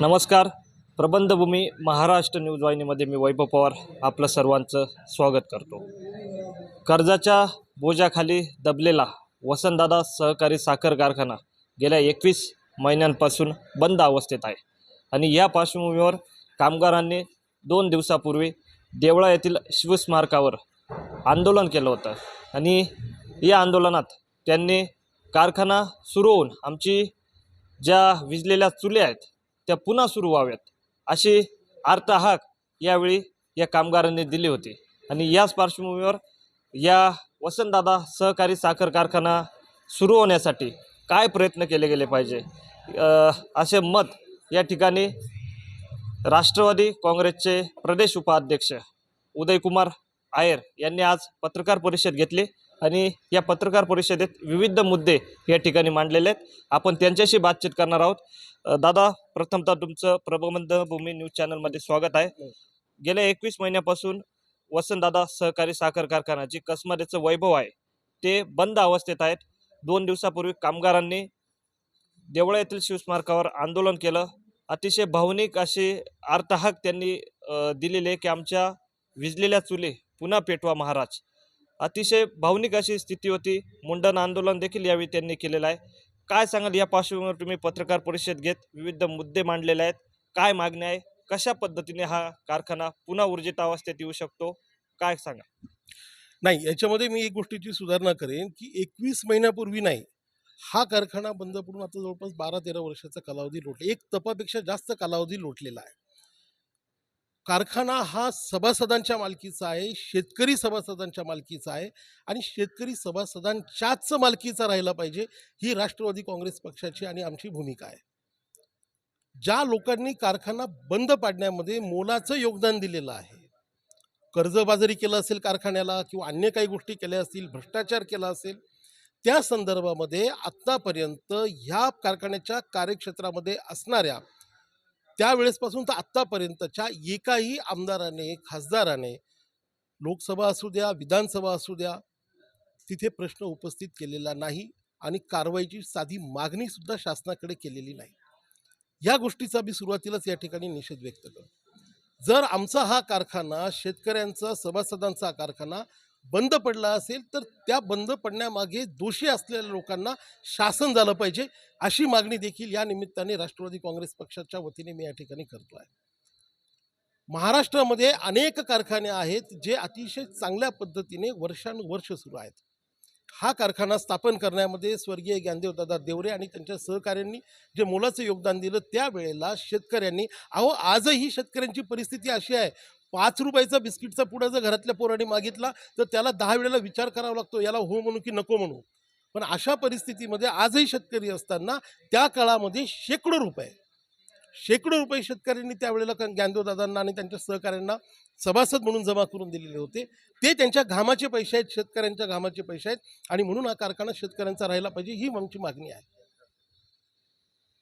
नमस्कार. प्रबंधभूमी महाराष्ट्र न्यूज वाहिनीमध्ये मी वैभव पवार आपलं सर्वांचं स्वागत करतो. कर्जाच्या बोजाखाली दबलेला वसंतदादा सहकारी साखर कारखाना गेल्या एकवीस महिन्यांपासून बंद अवस्थेत आहे आणि या पार्श्वभूमीवर कामगारांनी दोन दिवसापूर्वी देवळा येथील शिवस्मारकावर आंदोलन केलं होतं आणि या आंदोलनात त्यांनी कारखाना सुरू होऊन आमची ज्या विजलेल्या चुल्या आहेत त्या पुन्हा सुरू व्हाव्यात. अशी आर्तहाक यावेळी या कामगारांनी दिली होती. आणि याच पार्श्वभूमीवर या वसंतदादा सहकारी साखर कारखाना सुरू होण्यासाठी काय प्रयत्न केले गेले पाहिजे? असे मत या ठिकाणी राष्ट्रवादी काँग्रेसचे प्रदेश उपाध्यक्ष उदयकुमार आयर यांनी आज पत्रकार परिषद घेतली. आणि या पत्रकार परिषदेत विविध मुद्दे या ठिकाणी मांडलेले आहेत. आपण त्यांच्याशी बातचीत करणार आहोत. दादा प्रथमतः तुमचं प्रबंधभूमी न्यूज चॅनलमध्ये स्वागत आहे. गेल्या एकवीस महिन्यापासून वसंतदादा सहकारी साखर कारखाना जी कसमदेचं वैभव आहे ते बंद अवस्थेत आहेत. दोन दिवसापूर्वी कामगारांनी देवळा येथील शिवस्मारकावर आंदोलन केलं. अतिशय भावनिक अशी आर्तहाक त्यांनी दिलेली आहे की आमच्या विजलेल्या चुली पुन्हा पेटवा महाराज. अतिशय भावनिक अशी स्थिती होती. मुंडन आंदोलन देखील यावेळी त्यांनी केलेलं आहे. काय सांगाल? या पार्श्वभूमीवर तुम्ही पत्रकार परिषद घेत विविध मुद्दे मांडलेले आहेत. काय मागणी आहे? कशा पद्धतीने हा कारखाना पुन्हा ऊर्जित अवस्थेत येऊ शकतो? काय सांगा नाही याच्यामध्ये मी एक गोष्टीची सुधारणा करेन की एकवीस महिन्यापूर्वी नाही. हा कारखाना बंद पडून आता जवळपास बारा तेरा वर्षाचा कालावधी लोटला एक तपापेक्षा जास्त कालावधी लोटलेला आहे. कारखाना हा सभासदांच्या मालकीचा आहे शेतकरी सभासदांच्या मालकीचा आहे आणि शेतकरी सभासदांच्याच मालकीचा राहिला पाहिजे ही राष्ट्रवादी काँग्रेस पक्षाची आणि आमची भूमिका आहे. ज्या लोकांनी कारखाना बंद पाडण्यामध्ये मोलाचं योगदान दिलेलं आहे कर्जबाजारी केलं असेल कारखान्याला किंवा अन्य काही गोष्टी केल्या असतील भ्रष्टाचार केला असेल त्या संदर्भामध्ये आत्तापर्यंत ह्या कारखान्याच्या कार्यक्षेत्रामध्ये असणाऱ्या त्यावेळेसपासून तर आत्तापर्यंतच्या एकाही आमदाराने खासदाराने लोकसभा असू द्या विधानसभा असू द्या तिथे प्रश्न उपस्थित केलेला नाही आणि कारवाईची साधी मागणीसुद्धा शासनाकडे केलेली नाही. या गोष्टीचा मी सुरुवातीलाच या ठिकाणी निषेध व्यक्त करतो. जर आमचा हा कारखाना शेतकऱ्यांचा सभासदांचा कारखाना बंद पडला असेल तर त्या बंद पडण्यामागे दोषी असलेल्या लोकांना शासन झालं पाहिजे अशी मागणी देखील या निमित्ताने राष्ट्रवादी काँग्रेस पक्षाच्या वतीने मी या ठिकाणी करतो आहे. महाराष्ट्रामध्ये अनेक कारखाने आहेत जे अतिशय चांगल्या पद्धतीने वर्षानुवर्ष सुरू आहेत. हा कारखाना स्थापन करण्यामध्ये स्वर्गीय ज्ञानदेवदादा देवरे आणि त्यांच्या सहकाऱ्यांनी जे मोलाचं योगदान दिलं त्यावेळेला शेतकऱ्यांनी अहो आजही शेतकऱ्यांची परिस्थिती अशी आहे पाच रुपयाचा बिस्किटचा पुडा जर घरातल्या पोराने मागितला तर त्याला दहा वेळेला विचार करावा लागतो याला हो म्हणू की नको म्हणू. पण अशा परिस्थितीमध्ये आजही शेतकरी असताना त्या काळामध्ये शेकडो रुपये शेकडो रुपये शेतकऱ्यांनी त्यावेळेला ज्ञानदेवदादांना आणि त्यांच्या सहकाऱ्यांना सभासद म्हणून जमा करून दिलेले होते. ते त्यांच्या घामाचे पैसे आहेत शेतकऱ्यांच्या घामाचे पैसे आहेत आणि म्हणून हा कारखाना शेतकऱ्यांचा राहिला पाहिजे ही आमची मागणी आहे.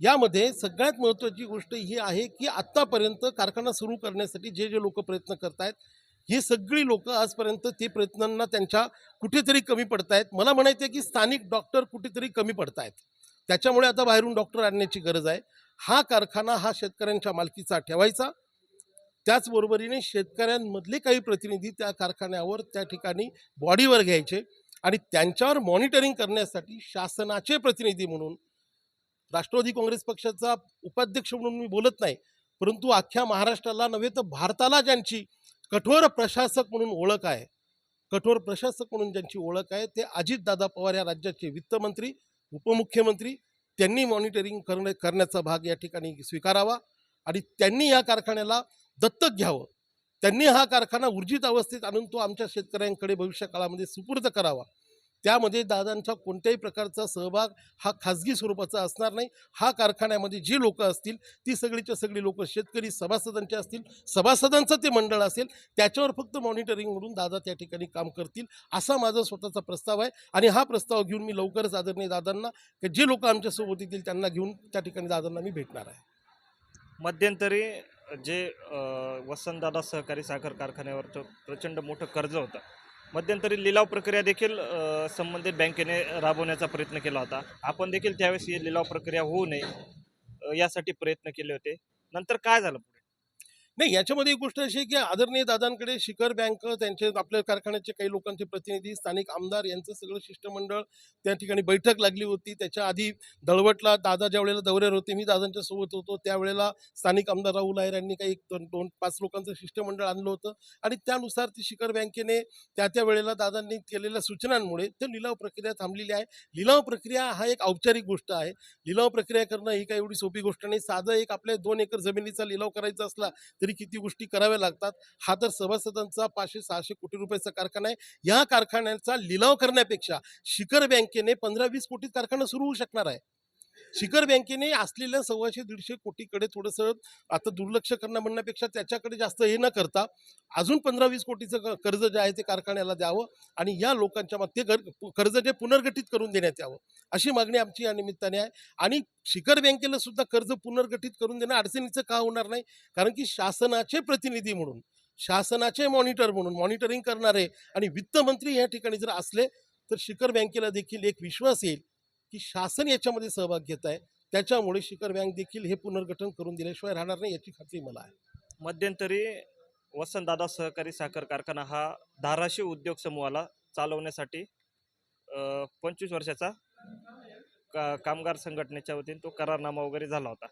यामध्ये सगळ्यात महत्त्वाची गोष्ट ही आहे की आत्तापर्यंत कारखाना सुरू करण्यासाठी जे जे लोक प्रयत्न करत आहेत ही सगळी लोक आजपर्यंत ते प्रयत्नांना त्यांच्या कुठेतरी कमी पडत आहेत मला म्हणायचं आहे की स्थानिक डॉक्टर कुठेतरी कमी पडत आहेत त्याच्यामुळे आता बाहेरून डॉक्टर आणण्याची गरज आहे. हा कारखाना हा शेतकऱ्यांच्या मालकीचा ठेवायचा. त्याचबरोबरीने शेतकऱ्यांमधले काही प्रतिनिधी त्या कारखान्यावर त्या ठिकाणी बॉडीवर घ्यायचे आणि त्यांच्यावर मॉनिटरिंग करण्यासाठी शासनाचे प्रतिनिधी म्हणून राष्ट्रवादी काँग्रेस पक्षाचा उपाध्यक्ष म्हणून मी बोलत नाही परंतु अख्ख्या महाराष्ट्राला नव्हे तर भारताला ज्यांची कठोर प्रशासक म्हणून ओळख आहे कठोर प्रशासक म्हणून ज्यांची ओळख आहे ते अजितदादा पवार या राज्याचे वित्तमंत्री उपमुख्यमंत्री त्यांनी मॉनिटरिंग करणे करण्याचा भाग या ठिकाणी स्वीकारावा आणि त्यांनी या कारखान्याला दत्तक घ्यावं. त्यांनी हा कारखाना ऊर्जित अवस्थेत आणून तो आमच्या शेतकऱ्यांकडे भविष्य काळामध्ये सुपूर्द करावा. त्यामध्ये दादांचा कोणत्याही प्रकारचा सहभाग हा खाजगी स्वरूपाचा असणार नाही. हा कारखान्यामध्ये जी लोकं असतील ती सगळीच्या सगळी लोकं शेतकरी सभासदांचे असतील सभासदांचं ते मंडळ असेल त्याच्यावर फक्त मॉनिटरिंग म्हणून दादा त्या ठिकाणी काम करतील असा माझा स्वतःचा प्रस्ताव आहे. आणि हा प्रस्ताव घेऊन मी लवकरच आदरणीय दादांना की जे लोक आमच्यासोबत येतील त्यांना घेऊन त्या ठिकाणी दादांना मी भेटणार आहे. मध्यंतरी जे वसंतदादा सहकारी साखर कारखान्यावरचं प्रचंड मोठं कर्ज होतं. मध्यंतरी लिलाव प्रक्रिया देखील संबंधित बँकेने राबवण्याचा प्रयत्न केला होता. आपण देखील त्यावेळेस ही लिलाव प्रक्रिया होऊ नये यासाठी प्रयत्न केले होते. नंतर काय झालं नाही याच्यामध्ये एक गोष्ट अशी की आदरणीय दादांकडे शिखर बँक त्यांचे आपल्या कारखान्याचे काही लोकांचे प्रतिनिधी स्थानिक आमदार यांचं सगळं शिष्टमंडळ त्या ठिकाणी बैठक लागली होती. त्याच्या आधी दळवटला दादा ज्या वेळेला दौऱ्यावर होते मी दादांच्या सोबत होतो. त्यावेळेला स्थानिक आमदार राहुल आहेर यांनी काही एक दोन पाच लोकांचं शिष्टमंडळ आणलं होतं आणि त्यानुसार ती शिखर बँकेने त्या त्या वेळेला दादांनी केलेल्या सूचनांमुळे ते लिलाव प्रक्रिया थांबलेली आहे. लिलाव प्रक्रिया हा एक औपचारिक गोष्ट आहे. लिलाव प्रक्रिया करणं ही काही एवढी सोपी गोष्ट नाही. साधं एक आपल्या दोन एकर जमिनीचा लिलाव करायचा असला तरी किती गोष्टी कराव्या लागतात हा तर सभासदांचा पाचशे सहाशे कोटी रुपयाचा कारखाना आहे. या कारखान्याचा लिलाव करण्यापेक्षा शिखर बँकेने पंधरा वीस कोटी कारखाना सुरू होऊ शकणार आहे. शिखर बँकेने असलेल्या सव्वाशे दीडशे कोटीकडे थोडंसं आता दुर्लक्ष करणं म्हणण्यापेक्षा त्याच्याकडे जास्त हे न करता अजून पंधरा वीस कोटीचं कर्ज जे आहे ते कारखान्याला द्यावं आणि या लोकांच्या मग ते कर्ज जे पुनर्गठित करून देण्यात यावं अशी मागणी आमची या निमित्ताने आहे. आणि शिखर बँकेला सुद्धा कर्ज पुनर्गठित करून देणं अडचणीचं का होणार नाही? कारण की शासनाचे प्रतिनिधी म्हणून शासनाचे मॉनिटर म्हणून मॉनिटरिंग करणारे आणि वित्तमंत्री या ठिकाणी जर असले तर शिखर बँकेला देखील एक विश्वास येईल की शासन याच्यामध्ये सहभाग घेत आहे. त्याच्यामुळे शिखर बँक देखील हे पुनर्गठन करून दिल्याशिवाय राहणार नाही याची खात्री मला आहे. मध्यंतरी वसंतदादा सहकारी साखर कारखाना हा धाराशिव उद्योग समूहाला चालवण्यासाठी पंचवीस वर्षाचा का कामगार संघटनेच्या वतीने तो करारनामा वगैरे झाला होता.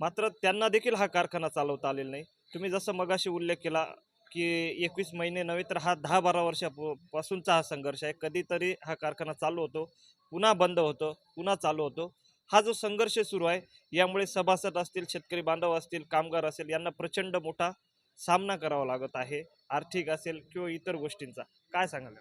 मात्र त्यांना देखील हा कारखाना चालवता आलेला नाही. तुम्ही जसं मगाशी उल्लेख केला की एकवीस महिने नव्हे तर हा दहा बारा वर्षापासूनचा हा संघर्ष आहे. कधीतरी हा कारखाना चालू होतो पुन्हा बंद होतो पुन्हा चालू होतो. हा जो संघर्ष सुरू आहे यामुळे सभासद असतील शेतकरी बांधव असतील कामगार असेल यांना प्रचंड मोठा सामना करावा लागत आहे आर्थिक असेल किंवा इतर गोष्टींचा. काय सांगाल?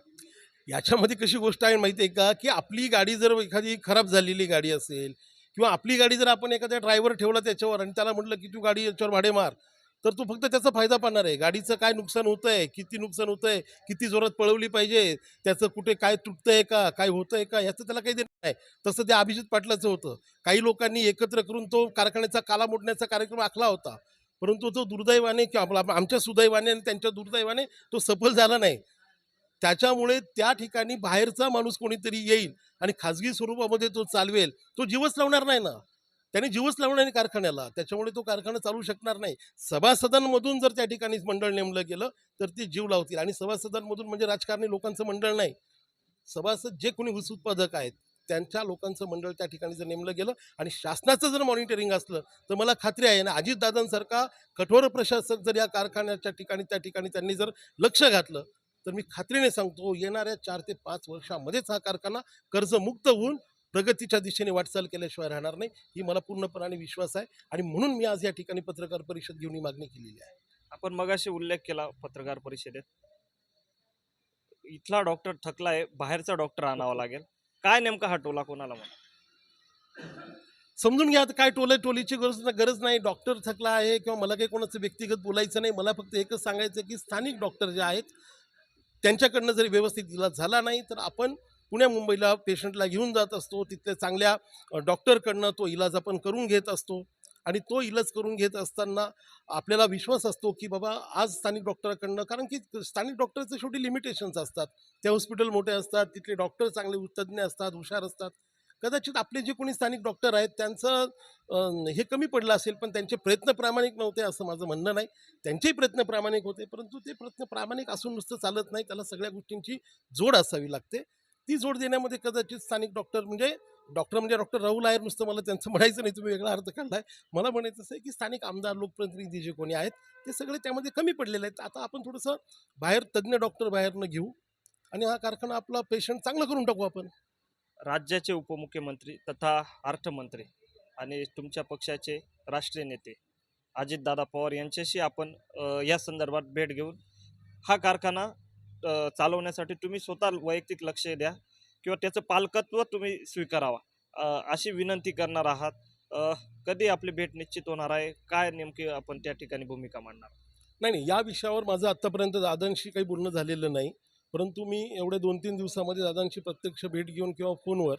याच्यामध्ये कशी गोष्ट आहे माहिती आहे का? की आपली गाडी जर एखादी खराब झालेली गाडी असेल किंवा आपली गाडी जर आपण एखाद्या ड्रायव्हर ठेवला त्याच्यावर आणि त्याला म्हटलं की तू गाडी याच्यावर भाडे मार तर तो फक्त त्याचा फायदा पाहणार आहे. गाडीचं काय नुकसान होतं आहे किती नुकसान होतं आहे किती जोरात पळवली पाहिजे त्याचं कुठे काय तुटतंय का काय होतंय का याचं त्याला काही देणं नाही. तसं ते अभिजित पाटलाचं होतं. काही लोकांनी एकत्र करून तो कारखान्याचा काला मोडण्याचा कार्यक्रम आखला होता. परंतु तो दुर्दैवाने किंवा आमच्या सुदैवाने आणि त्यांच्या दुर्दैवाने तो सफल झाला नाही. त्याच्यामुळे त्या ठिकाणी बाहेरचा माणूस कोणीतरी येईल आणि खाजगी स्वरूपामध्ये तो चालवेल. तो जीवच लावणार नाही ना. त्याने जीवच लावणार नाही कारखान्याला. त्याच्यामुळे तो कारखाना चालू शकणार नाही. सभासदांमधून जर त्या ठिकाणी मंडळ नेमलं गेलं तर ते जीव लावतील. आणि सभासदांमधून म्हणजे राजकारणी लोकांचं मंडळ नाही. सभासद जे कोणी ऊस उत्पादक आहेत त्यांच्या लोकांचं मंडळ त्या ठिकाणी जर नेमलं गेलं आणि शासनाचं जर मॉनिटरिंग असलं तर मला खात्री आहे ना अजितदादांसारखा कठोर प्रशासक जर या कारखान्याच्या ठिकाणी त्या ठिकाणी त्यांनी जर लक्ष घातलं तर मी खात्रीने सांगतो येणाऱ्या चार ते पाच वर्षामध्येच हा कारखाना कर्जमुक्त होऊन प्रगतीच्या दिशेने वाटचाल केल्याशिवाय राहणार नाही ही मला पूर्णपणाने विश्वास आहे. आणि म्हणून मी आज या ठिकाणी पत्रकार परिषद घेऊन ही मागणी केलेली आहे. आपण मगाशी उल्लेख केला पत्रकार परिषदेत. इथला डॉक्टर थकलाय बाहेरचा डॉक्टर आणावा लागेल. काय नेमका हा टोला कोणाला म्हणा? समजून घ्या काय टोले टोलीची गरज गरज नाही. डॉक्टर थकला आहे किंवा मला काही कोणाचं व्यक्तिगत बोलायचं नाही मला फक्त एकच सांगायचं आहे की स्थानिक डॉक्टर जे आहेत त्यांच्याकडनं जरी व्यवस्थित इलाज झाला नाही तर आपण पुण्या मुंबईला पेशंटला घेऊन जात असतो. तिथल्या चांगल्या डॉक्टरकडनं तो इलाज आपण करून घेत असतो. आणि तो इलाज करून घेत असताना आपल्याला विश्वास असतो की बाबा आज स्थानिक डॉक्टरकडनं कारण की स्थानिक डॉक्टरचे शेवटी लिमिटेशन्स असतात. त्या हॉस्पिटल मोठे असतात तिथले डॉक्टर चांगले तज्ज्ञ असतात हुशार असतात. कदाचित आपले जे कोणी स्थानिक डॉक्टर आहेत त्यांचं हे कमी पडलं असेल पण त्यांचे प्रयत्न प्रामाणिक नव्हते असं माझं म्हणणं नाही. त्यांचेही प्रयत्न प्रामाणिक होते परंतु ते प्रयत्न प्रामाणिक असून नुसतं चालत नाही. त्याला सगळ्या गोष्टींची जोड असावी लागते. ती जोड देण्यामध्ये कदाचित स्थानिक डॉक्टर म्हणजे डॉक्टर म्हणजे डॉक्टर राहुल आहे नुसतं मला त्यांचं म्हणायचं नाही तुम्ही वेगळा अर्थ काढलाय. मला म्हणायचं असं आहे की स्थानिक आमदार लोकप्रतिनिधी जे कोणी आहेत ते सगळे त्यामध्ये कमी पडलेले आहेत. आता आपण थोडंसं बाहेर तज्ज्ञ डॉक्टर बाहेरनं घेऊ आणि हा कारखाना आपला पेशंट चांगला करून टाकू आपण. राज्याचे उपमुख्यमंत्री तथा अर्थमंत्री आणि तुमच्या पक्षाचे राष्ट्रीय नेते अजितदादा पवार यांच्याशी आपण या संदर्भात भेट घेऊन हा कारखाना चालवण्यासाठी तुम्ही स्वतः वैयक्तिक लक्ष द्या किंवा त्याचं पालकत्व तुम्ही स्वीकारावा. अशी विनंती करणार आहात. कधी आपली भेट निश्चित होणार आहे? काय नेमकी आपण त्या ठिकाणी भूमिका मांडणार? नाही नाही या विषयावर माझं आत्तापर्यंत दादांशी काही बोलणं झालेलं नाही. परंतु मी एवढ्या दोन तीन दिवसामध्ये दादांची प्रत्यक्ष भेट घेऊन किंवा फोनवर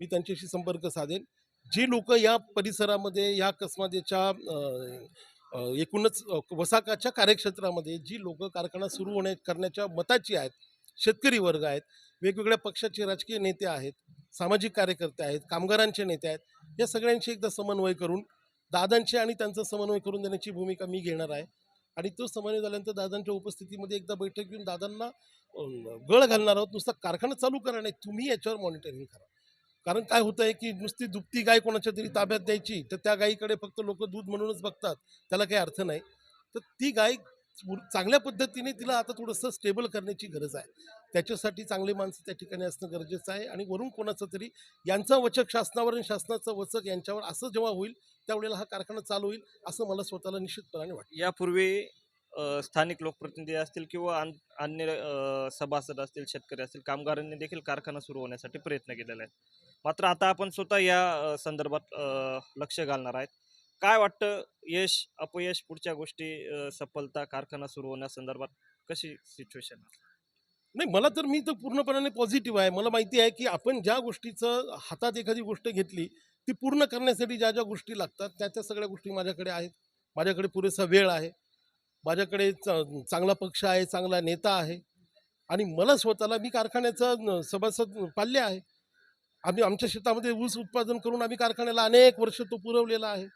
मी त्यांच्याशी संपर्क साधेन. जी लोक या परिसरामध्ये या कसमादेच्या एकूणच वसाकाच्या कार्यक्षेत्रामध्ये जी लोक कारखाना सुरू होण्या करण्याच्या मताची आहेत शेतकरी वर्ग आहेत वेगवेगळ्या पक्षाचे राजकीय नेते आहेत सामाजिक कार्यकर्ते आहेत कामगारांचे नेते आहेत या सगळ्यांशी एकदा समन्वय करून दादांचे आणि त्यांचा समन्वय करून देण्याची भूमिका मी घेणार आहे. आणि तो समन्वय झाल्यानंतर दादांच्या उपस्थितीमध्ये एकदा बैठक घेऊन दादांना गळ घालणार आहोत. नुसता कारखाना चालू करा नाही तुम्ही याच्यावर मॉनिटरिंग करा. कारण काय होतं आहे की नुसती दुभती गाय कोणाच्या तरी ताब्यात द्यायची तर त्या गायीकडे फक्त लोक दूध म्हणूनच बघतात. त्याला काही अर्थ नाही. तर ती गाय चांगल्या पद्धतीने तिला आता थोडंसं स्टेबल करण्याची गरज आहे. त्याच्यासाठी चांगले माणसं त्या ठिकाणी असणं गरजेचं आहे आणि वरून कोणाचं तरी यांचा वचक शासनावर आणि शासनाचं वचक यांच्यावर असं जेव्हा होईल त्यावेळेला हा कारखाना चालू होईल असं मला स्वतःला निश्चितपणाने वाटतं. यापूर्वी स्थानिक लोकप्रतिनिधी असतील किंवा अन्य सभासद असतील शेतकरी असतील कामगारांनी देखील कारखाना सुरू होण्यासाठी प्रयत्न केलेला आहे मात्र आता आपण स्वतः या संदर्भात लक्ष घालणार आहेत. काय वाटतं? यश अपयश पुढच्या गोष्टी सफलता कारखाना सुरू होण्यासंदर्भात कशी सिच्युएशन नाही मला तर मी तर पूर्णपणाने पॉझिटिव्ह आहे. मला माहिती आहे की आपण ज्या गोष्टीचं हातात एखादी गोष्ट घेतली ती पूर्ण करण्यासाठी ज्या ज्या गोष्टी लागतात त्या त्या सगळ्या गोष्टी माझ्याकडे आहेत. माझ्याकडे पुरेसा वेळ आहे. माझ्याकडे च- चांगला पक्ष आहे चांगला नेता आहे. आणि मला स्वतःला मी कारखान्याचा सभासद पाल्य आहे. आम्ही आमच्या शेतामध्ये ऊस उत्पादन करून आम्ही कारखान्याला अनेक वर्ष तो पुरवलेला आहे.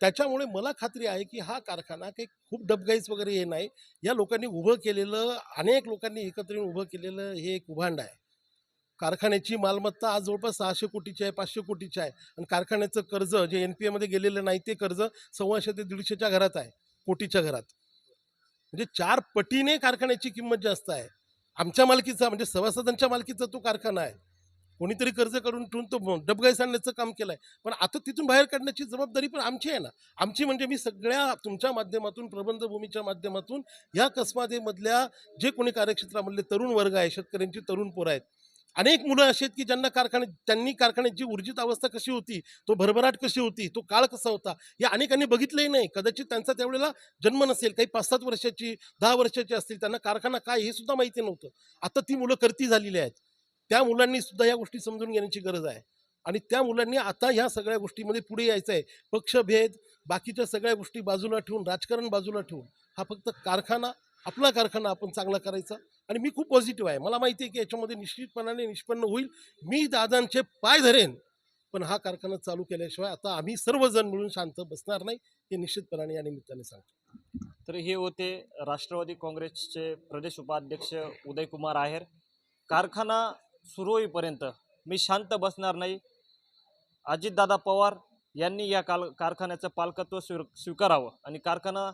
त्याच्यामुळे मला खात्री आहे की हा कारखाना काही खूप डबगाईच वगैरे हे नाही. या लोकांनी उभं केलेलं अनेक लोकांनी एकत्र येऊन उभं केलेलं हे एक उभांड आहे. कारखान्याची मालमत्ता आज जवळपास सहाशे कोटीची आहे पाचशे कोटीची आहे. आणि कारखान्याचं कर्ज जे एन पी एमध्ये गेलेलं नाही ते कर्ज सव्वाशे ते दीडशेच्या घरात आहे कोटीच्या घरात. म्हणजे चार पटीने कारखान्याची किंमत जास्त आहे. आमच्या मालकीचा म्हणजे सभासदांच्या मालकीचा तो कारखाना आहे. कोणीतरी कर्ज काढून ठेवून तो डबगाई सांडण्याचं काम केलं आहे पण आता तिथून बाहेर काढण्याची जबाबदारी पण आमची आहे ना. आमची म्हणजे मी सगळ्या तुमच्या माध्यमातून प्रबंधभूमीच्या माध्यमातून या कसमादेमधल्या जे कोणी कार्यक्षेत्रामधले तरुण वर्ग आहे शेतकऱ्यांची तरुण पोरं आहेत. अनेक मुलं अशी आहेत की ज्यांना कारखान्यात त्यांनी कारखान्याची ऊर्जित अवस्था कशी होती तो भरभराट कशी होती तो काळ कसा होता या अनेकांनी बघितलंही नाही. कदाचित त्यांचा त्यावेळेला जन्म नसेल काही पाच सात वर्षाची दहा वर्षाची असतील त्यांना कारखाना काय हे सुद्धा माहिती नव्हतं. आता ती मुलं करती झालेली आहेत. त्या मुलांनी सुद्धा या गोष्टी समजून घेण्याची गरज आहे. आणि त्या मुलांनी आता ह्या सगळ्या गोष्टीमध्ये पुढे यायचं आहे पक्षभेद बाकीच्या सगळ्या गोष्टी बाजूला ठेवून राजकारण बाजूला ठेवून हा फक्त कारखाना आपला कारखाना आपण चांगला करायचा. आणि मी खूप पॉझिटिव्ह आहे. मला माहिती आहे की याच्यामध्ये निश्चितपणाने निष्पन्न होईल. मी दादांचे पाय धरेन. पण हा कारखाना चालू केल्याशिवाय आता आम्ही सर्वजण मिळून शांत बसणार नाही हे निश्चितपणाने या निमित्ताने सांगतो. तर हे होते राष्ट्रवादी काँग्रेसचे प्रदेश उपाध्यक्ष उदयकुमार आहेर. कारखाना सुरू होईपर्यंत मी शांत बसणार नाही. अजितदादा पवार यांनी या काल कारखान्याचं पालकत्व स्वीर स्वीकारावं आणि कारखाना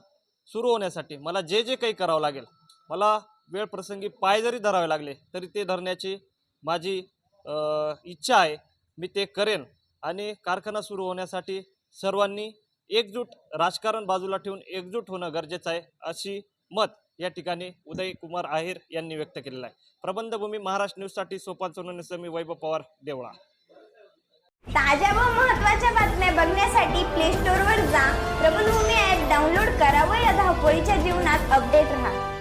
सुरू होण्यासाठी मला जे जे काही करावं लागेल मला वेळ प्रसंगी पाय जरी धरावे लागले तरी ते धरण्याची माझी इच्छा आहे. मी ते करेन आणि कारखाना सुरू होण्यासाठी सर्वांनी एकजूट राजकारण बाजूला ठेवून एकजूट होणं गरजेचं आहे अशी मत या ठिकाणी उदय कुमार आहेर यांनी व्यक्त केलेला आहे. प्रबंधभूमी महाराष्ट्र न्यूजसाठी सोपान सोनवणेसह मी वैभव पवार देवळा. ताज्या व महत्त्वाच्या बातम्या बघण्यासाठी प्ले स्टोअरवर जा. प्रबलभूमी ॲप डाउनलोड करा व या धावपळीच्या जीवनात अपडेट राहा.